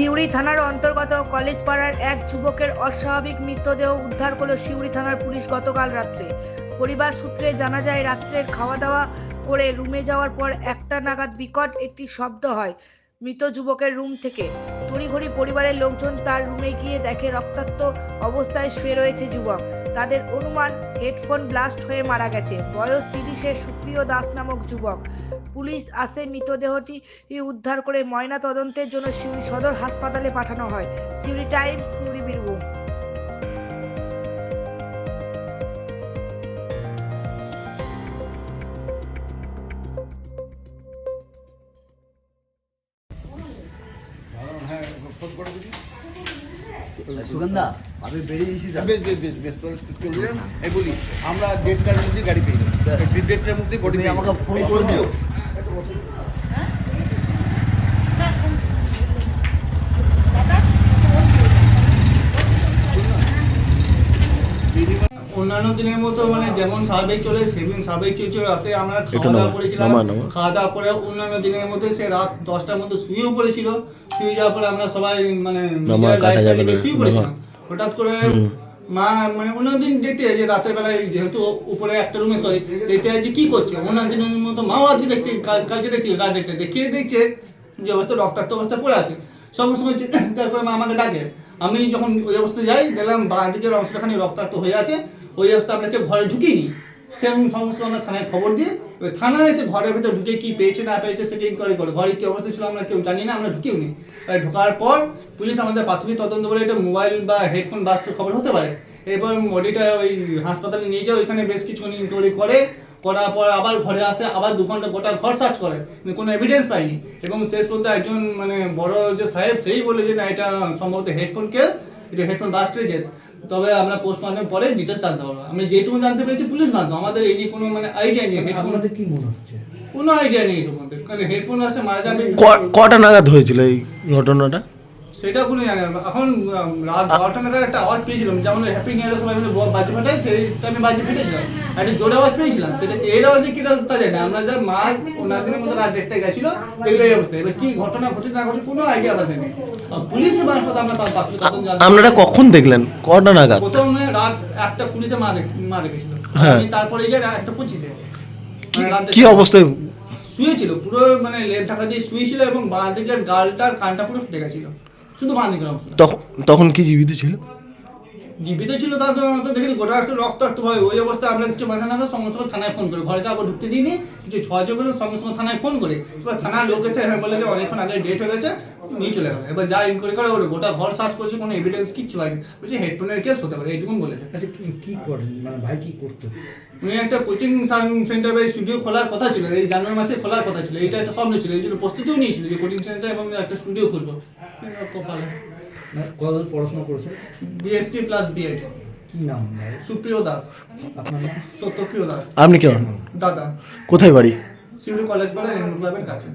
সিউড়ি থানার অন্তর্গত কলেজ পাড়ার এক যুবকের অস্বাভাবিক মৃতদেহ উদ্ধার করল সিউড়ি থানার পুলিশ গতকাল রাত্রে। পরিবার সূত্রে জানা যায়, রাত্রের খাওয়া দাওয়া করে রুমে যাওয়ার পর একটা নাগাদ বিকট একটি শব্দ হয় মৃত যুবকের রুম থেকে। তড়িঘড়ি পরিবারের লোকজন তার রুমে গিয়ে দেখে রক্তাক্ত অবস্থায় শুয়ে রয়েছে যুবক। তাদের অনুমান, হেডফোন ব্লাস্ট হয়ে মারা গেছে। বয়স তিরিশের সুপ্রিয় দাস নামক যুবক। পুলিশ আসে মৃতদেহটি উদ্ধার করে ময়না তদন্তের জন্য সিউড়ি সদর হাসপাতালে পাঠানো হয়। সিউড়ি টাইমস, সিউড়ি বীরভূম। হ্যাঁ ফোন করে দিবি সুগন্ধা আমি বেরিয়ে এসেছি তো। বেশ বেশ বেশ বেশ চলে যান এই বলি আমরা ডেটটার মধ্যে গাড়ি পেয়ে যাব। ডেটটার মধ্যে বডি আমাকে ফোন করে দিও। অন্যান্য দিনের মতো মানে যেমন স্বাভাবিক চলে সেদিন স্বাভাবিক চলছে রাতে আমরা খাওয়া দাওয়া করেছিলাম। খাওয়া দাওয়া করে অন্যান্য দিনের মধ্যে সে রাত দশটার মধ্যে শুয়েও পড়েছিল। শুয়ে যাওয়ার পরে আমরা সবাই মানে শুয়ে পড়েছিলাম। হঠাৎ করে মা মানে অন্য দিন দেখতে যে রাতের বেলায় যেহেতু উপরে একটা রুমে শোয় দেখতে যে কি করছে অন্য দিনের মতো মাও আজকে দেখতে কালকে দেখতে রাত দেখতে দেখিয়ে দেখছে যে অবস্থা রক্তাক্ত অবস্থা পড়ে আছে। সঙ্গে সঙ্গে করে মা আমাকে ডাকে। আমি যখন ওই অবস্থায় যাই দেখলাম বাঁ দিকের অংশটাখানি রক্তাক্ত হয়ে আছে। ওই অবস্থা আপনাকে ঘরে ঢুকিনি। সেরকম সমস্ত আমরা থানায় খবর দিয়ে, এবার থানায় এসে ঘরের ভিতরে ঢুকে কি পেয়েছে না পেয়েছে সেটা ইনকোয়ারি করে। ঘরে কি অবস্থা ছিল আমরা কেউ জানি না, আমরা ঢুকেও নি ঢোকার পর পুলিশ আমাদের প্রাথমিক তদন্ত বলে এটা মোবাইল বা হেডফোন বাস্ট খবর হতে পারে। এবার বডিটা ওই হাসপাতালে নিয়ে যায়, ওইখানে বেশ কিছুক্ষণ ইনকোয়ারি করে। করার পর আবার ঘরে আসে, আবার দু ঘণ্টা গোটা ঘর সার্চ করে। কোনো এভিডেন্স পাইনি এবং শেষ পর্যন্ত একজন মানে বড় যে সাহেব, সেই বলে যে না, এটা সম্ভবত হেডফোন কেস এটা হেডফোন বাস্টের কেস তবে আমরা পোস্টমর্টম পরে ডিটেলস জানতে পারব। আমি যেটুকু জানতে পেরেছি পুলিশ মাধ্যম আমাদের এই নিয়ে কোনো মানে আইডিয়া নেই হেডফোন আপনাদের কি মনে হচ্ছে? কোনো আইডিয়া নেই তোমাদের কারণ হেডফোন আসতে মারা যাবে কটা নাগাদ হয়েছিল এই ঘটনাটা? সেটা কোনো জানি না এখন রাত বারোটা নাগাদ একটা আওয়াজ পেয়েছিলাম যেমন হ্যাপি নিউ সবাই মিলে বাজি ফাটায় সেই টাইমে বাজি ফেটেছিলাম। একটা জোরে আওয়াজ পেয়েছিলাম সেটা এর আওয়াজে কি তা জানি না। আমরা যা মা ওনার দিনের মতো রাত দেড়টায় গেছিল দেখলে এই অবস্থা। এবার কি ঘটনা ঘটে না ঘটে কোনো আইডিয়া আমাদের নেই। পুলিশ মারফত আমরা তার জানতে আপনারা কখন দেখলেন? কটা নাগাদ? প্রথমে রাত একটা কুড়িতে মা দেখ মা দেখেছিল। হ্যাঁ। তারপরে যে রাত একটা পঁচিশে। কি- মানে কি অবস্থায়? শুয়েছিল পুরো মানে লেপ ঢাকা দিয়ে শুয়েছিল এবং বাঁ দিকের গালটার কানটা পুরো ফেটে গেছিল। শুধু তখন তখন কি জীবিত ছিল? জীবিত ছিল তা তো দেখিনি গোটা রাস্তা রক্তাক্ত হয় ওই অবস্থায় আমরা কিছু মাথা নাগাদ সঙ্গে সঙ্গে থানায় ফোন করে। ঘরে কাউকে ঢুকতে দিইনি কিছু ছয় করে সঙ্গে সঙ্গে থানায় ফোন করে। এবার থানার লোক এসে হ্যাঁ বলে যে অনেকক্ষণ আগে ডেট হয়ে গেছে নিয়ে চলে গেল এবার যা ইনকোয়ারি করে ওর গোটা ঘর সার্চ করেছে কোনো এভিডেন্স কিচ্ছু হয়নি বলছে হেডফোনের কেস হতে পারে এইটুকুন বলেছে। আচ্ছা কি- কি করেন? মানে ভাই কি করতো? উনি একটা কোচিং সেন্টার বা স্টুডিও খোলার কথা ছিল এই জানুয়ারি মাসে খোলার কথা ছিল। এটা একটা স্বপ্ন ছিল এই জন্য প্রস্তুতিও নিয়েছিল যে কোচিং সেন্টার এবং একটা স্টুডিও খুলবো। কপালে মানে কতদিন পড়াশোনা করেছেন? বিএসসি প্লাস বিএড কি নাম ভাই? সুপ্রিয় দাস। আপনার নাম? সত্যপ্রিয় দাস। আপনি কেমন দাদা। কোথায় বাড়ি? সিউড়ি কলেজ পাড়া রেনবো ক্লাবের কাছে।